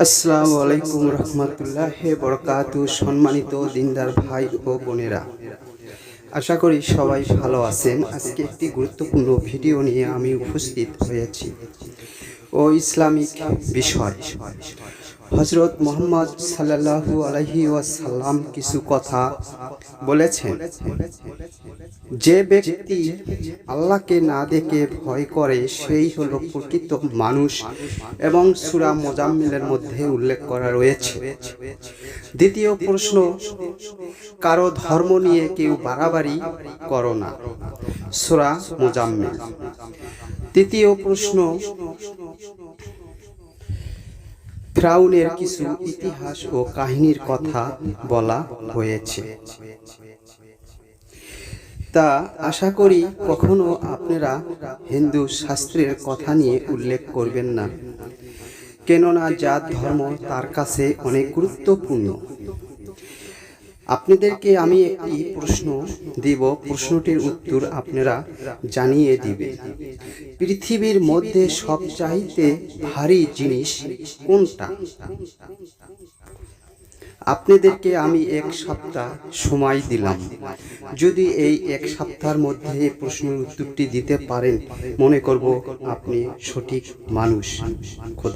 আসসালামু আলাইকুম রহমতুল্লাহ বরকাত সম্মানিত দিনদার ভাই ও বোনেরা। আশা করি সবাই ভালো আছেন। আজকে একটি গুরুত্বপূর্ণ ভিডিও নিয়ে আমি উপস্থিত হয়েছি। ও ইসলামিক বিষয়। হজরত মোহাম্মদ সাল্লাল্লাহু আলহি ওয়াসাল্লাম কিছু কথা বলেছেন। যে ব্যক্তি আল্লাহকে না দেখে ভয় করে, সেই হল প্রকৃত মানুষ এবং সুরা মোজাম্মিলের মধ্যে উল্লেখ করা রয়েছে। দ্বিতীয় প্রশ্ন, কারও ধর্ম নিয়ে কেউ বাড়াবাড়ি করো না। সুরা মোজাম্মিল। তৃতীয় প্রশ্ন ফ্রাউনের কিছু ইতিহাস ও কাহিনীর কথা বলা হয়েছে। তা আশা করি কখনো আপনারা হিন্দু শাস্ত্রের কথা নিয়ে উল্লেখ করবেন না। কেননা জাত ধর্ম তার কাছে অনেক গুরুত্বপূর্ণ। আপনাদেরকে আমি একটি প্রশ্ন দিব। প্রশ্নটির উত্তর আপনারা জানিয়ে দিবেন পৃথিবীর মধ্যে সবচাইতে ভারী জিনিস কোনটা? আপনাদেরকে আমি এক সপ্তাহ সময় দিলাম। যদি এই এক সপ্তাহের মধ্যে প্রশ্নের উত্তরটি দিতে পারেন, মনে করব আপনি সঠিক মানুষ। খোদা